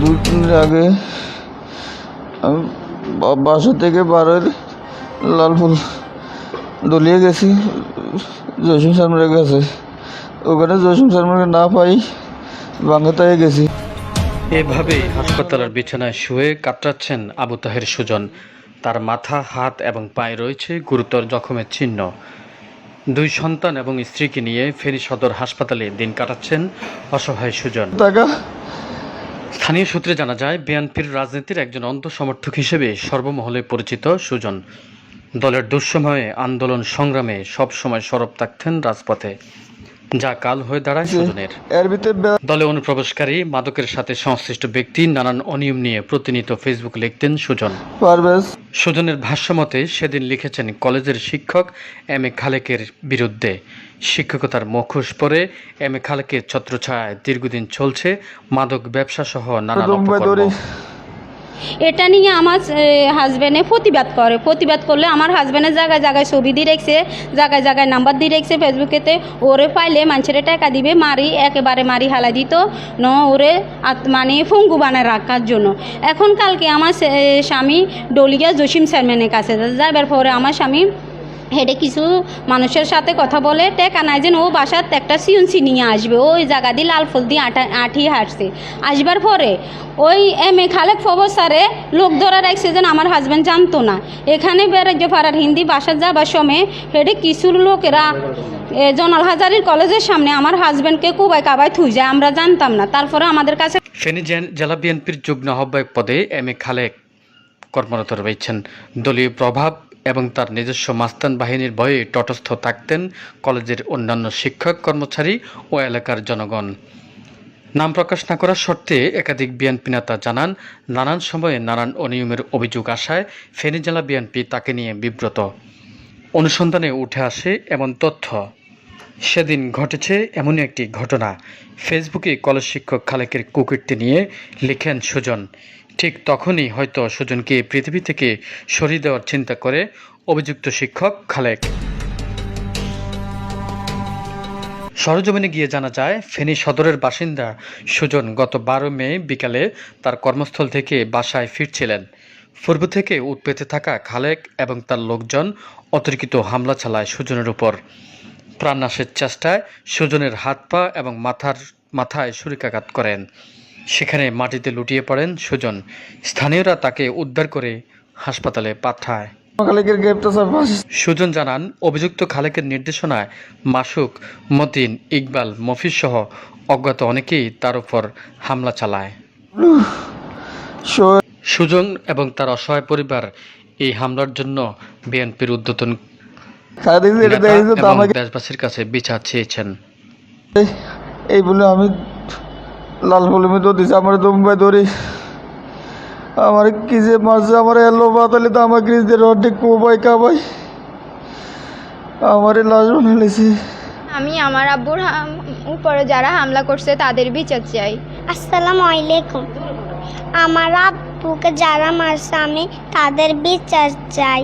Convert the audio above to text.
দুই তিন দিন আগে আমি বাসা থেকে বারোর লাল ফুল দলিয়ে গেছি জয়সিং শর্মার কাছে। ওখানে জয়সিং শর্মাকে না পাই বাঙ্গাতায় গেছি। এভাবেই হাসপাতালের বিছানায় শুয়ে কাটাচ্ছেন আবু তাহের সুজন। তার মাথা হাত এবং পায়ে রয়েছে গুরুতর জখমের চিহ্ন। দুই সন্তান এবং স্ত্রীকে নিয়ে ফেনী সদর হাসপাতালে দিন কাটাচ্ছেন অসহায় সুজন। টাকা স্থানীয় সূত্রে জানা যায় বিএনপির রাজনীতির একজন অন্ধ সমর্থক হিসেবে সর্বমহলে পরিচিত সুজন। দলের দুঃসময়ে আন্দোলন সংগ্রামে সবসময় সরব থাকতেন রাজপথে। যা কাল হয়ে দাঁড়ায় সুজনের। দলে অনুপ্রবেশকারী মাদকের সাথে সংশ্লিষ্ট ব্যক্তি নানান অনিয়ম নিয়ে প্রতিনিয়ত ফেসবুক লিখতেন সুজন। সুজনের ভাষ্যমতে সেদিন লিখেছেন কলেজের শিক্ষক এম এ খালেকের বিরুদ্ধে শিক্ষকতার মুখোশ পরে এম এ খালেকের ছত্রছায়ায় দীর্ঘদিন চলছে মাদক ব্যবসা সহ অপকর্ম এটা নিয়ে আমার হাজব্যান্ডে প্রতিবাদ করে। প্রতিবাদ করলে আমার হাজব্যান্ডের জায়গায় জায়গায় ছবি দিয়ে রেখেছে জায়গায় জায়গায় নাম্বার দিয়ে রেখেছে ফেসবুকেতে ওরে পাইলে মানুষের টাকা দিবে মারি একেবারে মারি হালা দিত। ন ওরে আত- মানে ফঙ্গু বানায় রাখার জন্য। এখন কালকে আমার স্বামী ডলিয়া জসিম চেয়ারম্যানের কাছে। যাবার পরে আমার স্বামী হেডে কিছু মানুষের সাথে কথা বলে, টেকা নাই যেন ও বাসার একটা সিউনসি নিয়ে আসবে। ওই জায়গা দিয়ে লাল ফুল দিয়ে আঠা আঠিয়ে হাঁটছে। আসবার পরে ওই এম এ খালেক ফবর স্যারে লোক ধরা রাখছে যেন আমার হাজব্যান্ড জানতো না। এখানে বেরাজ্য পাড়ার হিন্দি বাসার যাবার সময় হেডে কিছু লোকেরা জনাল হাজারির কলেজের সামনে আমার হাজব্যান্ডকে কুবাই কাবাই থুই যায়, আমরা জানতাম না। তারপরে আমাদের কাছে ফেনী জেলা বিএনপির যুগ্ম আহ্বায়ক পদে এম এ খালেক কর্মরত রয়েছেন। দলীয় প্রভাব এবং তার নিজস্ব মাস্তান বাহিনীর ভয়ে তটস্থ থাকতেন কলেজের অন্যান্য শিক্ষক, কর্মচারী ও এলাকার জনগণ। নাম প্রকাশ না করার শর্তে একাধিক বিএনপি নেতা জানান, নানান সময়ে নানান অনিয়মের অভিযোগ আসায় ফেনী জেলা বিএনপি তাকে নিয়ে বিব্রত। অনুসন্ধানে উঠে আসে এমন তথ্য। সেদিন ঘটেছে এমনই একটি ঘটনা। ফেসবুকে কলেজ শিক্ষক খালেকের কুকীর্তি নিয়ে লিখেন সুজন। ঠিক তখনই হয়তো সুজনকে পৃথিবী থেকে সরিয়ে দেওয়ার চিন্তা করে অভিযুক্ত শিক্ষক খালেক। সরজমিনে গিয়ে জানা যায়, ফেনী সদরের বাসিন্দা সুজন গত বারো মে বিকালে তার কর্মস্থল থেকে বাসায় ফিরছিলেন। পূর্ব থেকে উৎপেতে থাকা খালেক এবং তার লোকজন অতর্কিত হামলা চালায় সুজনের উপর। প্রাণনাশের চেষ্টায় সুজনের হাত পা এবং মাথার মাথায় ছুরিকাঘাত করেন। সেখানে মাটিতে লুটিয়ে পড়েন সুজন। স্থানীয়রা তাকে উদ্ধার করে হাসপাতালে পাঠায়। সুজন জানান অভিযুক্ত খালেকের নির্দেশনায় মাসুক মতিন ইকবাল মফিজ সহ অজ্ঞাত অনেকেই তার উপর হামলা চালায়। সুজন এবং তার অসহায় পরিবার এই হামলার জন্য বিএনপির উদ্যতন তো আমাকে দেশবাসীর কাছে বিচার চেয়েছেন। এই বলে আমি লাল ফুলমি তো দিছে আমার তো মুম্বাই দৌড়ি আমার কি যে মারছে আমার এলো বাতালে তো আমার গ্রিজ দিয়ে রড কোবাই কাবাই। আমার লাশ বানাইছে আমি আমার আব্বুর উপরে যারা হামলা করছে তাদের বিচার চাই। আসসালামু আলাইকুম। আমার আব্বুকে যারা মারছে আমি তাদের বিচার চাই।